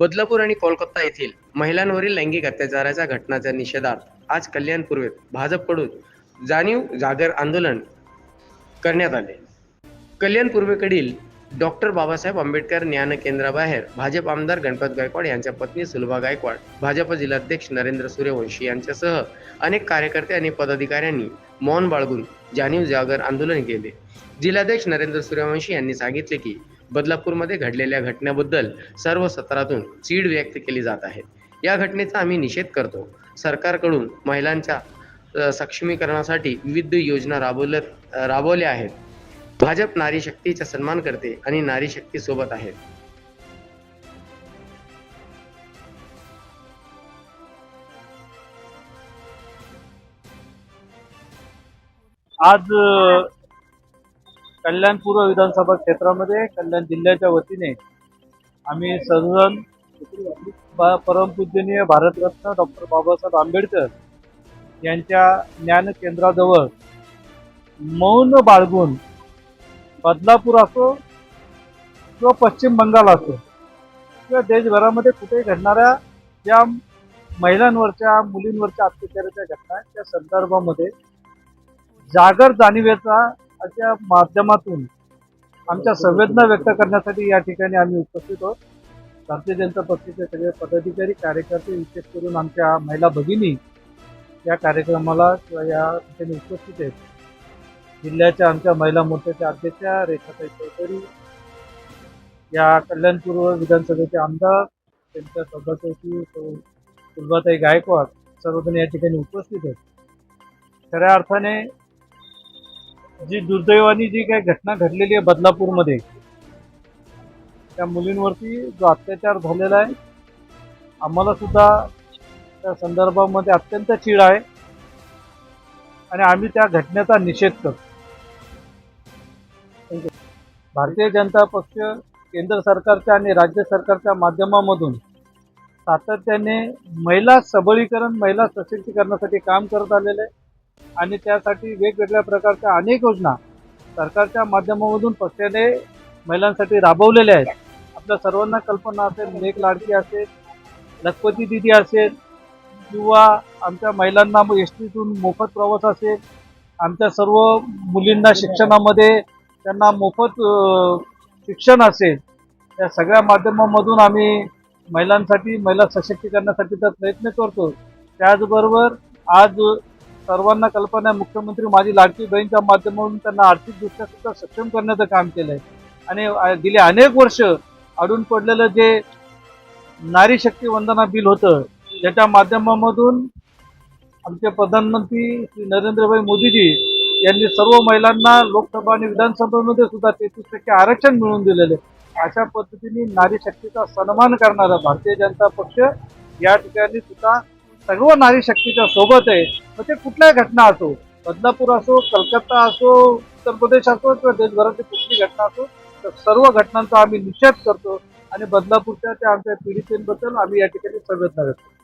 बदलापूर आणि कोलकाता येथील महिलांवरील लैंगिक अत्याचाराच्या घटनाच्या निषेधार्थ आज कल्याण पूर्वेत भाजपकडून जाणीव जागर आंदोलन करण्यात आले. कल्याण पूर्वेकडील डॉक्टर बाबासाहेब आंबेडकर ज्ञान केंद्राबाहेर भाजप आमदार गणपत गायकवाड यांच्या पत्नी सुलभा गायकवाड भाजप जिल्हाध्यक्ष नरेंद्र सूर्यवंशी यांच्यासह अनेक कार्यकर्ते आणि पदाधिकाऱ्यांनी मौन बाळगून जाणीव जागर आंदोलन केले. जिल्हाध्यक्ष नरेंद्र सूर्यवंशी यांनी सांगितले की बदलापूरमध्ये घडलेल्या घटनेबद्दल सर्व सत्रातून चीड व्यक्त केली जात आहे. या घटनेचा आम्ही निषेध करतो. सरकारकडून महिलांच्या सक्षमीकरणासाठी विविध योजना राबवल्या राबवल्या आहेत. भाजप नारी शक्तीचा सन्मान करते आणि नारी शक्ती सोबत आहे. आज कल्याण पूर्व विधानसभा क्षेत्रामध्ये कल्याण जिल्ह्याच्या वतीने आम्ही सर्वजण परमपूजनीय भारतरत्न डॉक्टर बाबासाहेब आंबेडकर यांच्या ज्ञान केंद्राजवळ मौन बाळगून बदलापूर असो किंवा पश्चिम बंगाल असो किंवा देशभरामध्ये कुठेही घडणाऱ्या ज्या महिलांवरच्या मुलींवरच्या अत्याचाराच्या घटना त्या संदर्भामध्ये जागर जाणीवेचा अशा माध्यमातून आमच्या संवेदना व्यक्त करण्यासाठी या ठिकाणी आम्ही उपस्थित आहोत. भारतीय जनता पक्षाचे सगळे पदाधिकारी कार्यकर्ते विशेष करून आमच्या महिला भगिनी या कार्यक्रमाला किंवा या ठिकाणी उपस्थित आहेत. जिल्ह्याच्या आमच्या महिला मोर्चाच्या अध्यक्षा रेखाताई चौधरी या कल्याणपूर्व विधानसभेचे आमदार त्यांच्या सभापती सौ सुलभाताई गायकवाड सर्वजण या ठिकाणी उपस्थित आहेत. खऱ्या अर्थाने जी दुर्दैवानी जी काही घटना घडलेली आहे बदलापूरमध्ये त्या मुलींवरती जो अत्याचार झालेला आहे आम्हाला सुद्धा त्या संदर्भामध्ये अत्यंत चीड आहे. आणि आम्ही त्या घटनेचा निषेध करतो. भारतीय जनता पक्ष केंद्र सरकारच्या आणि राज्य सरकारच्या माध्यमामधून सातत्याने महिला सबलीकरण महिला सशक्तीकरणासाठी काम करत आलेलं आहे. आणि त्यासाठी वेगवेगळ्या प्रकारच्या अनेक योजना सरकारच्या माध्यमामधून पक्षाने महिलांसाठी राबवलेल्या आहेत. आपल्या सर्वांना कल्पना असेल लेख लाडकी असेल लखपती दिदी असेल किंवा आमच्या महिलांना एस टीतून मोफत प्रवास असेल आमच्या सर्व मुलींना शिक्षणामध्ये त्यांना मोफत शिक्षण असेल या सगळ्या माध्यमामधून आम्ही महिलांसाठी महिला सशक्तीकरणासाठी तर प्रयत्न करतो त्याचबरोबर आज सर्वांना कल्पना आहे मुख्यमंत्री माझी लाडकी बहीणच्या माध्यमातून त्यांना आर्थिकदृष्ट्या सुद्धा सक्षम करण्याचं काम केलं आहे आणि अ, गेली अनेक वर्ष अडून पडलेलं जे नारी शक्ती वंदना बिल होतं त्याच्या माध्यमामधून आमचे प्रधानमंत्री श्री नरेंद्रभाई मोदीजी यांनी सर्व महिलांना लोकसभा आणि विधानसभेमध्ये सुद्धा तेहतीस टक्के आरक्षण मिळवून दिलेले आहे. अशा पद्धतीने नारी शक्तीचा सन्मान करणारा भारतीय जनता पक्ष या ठिकाणी सुद्धा सर्व नारी शक्तीच्या सोबत आहे म्हणजे मग ते कुठल्याही घटना असो बदलापूर असो कलकत्ता असो उत्तर प्रदेश असो किंवा देशभरातली कुठली घटना असो तर सर्व घटनांचा आम्ही निषेध करतो आणि बदलापूरच्या त्या आमच्या पीडितेंबद्दल आम्ही या ठिकाणी संवेदना व्यक्त करतो.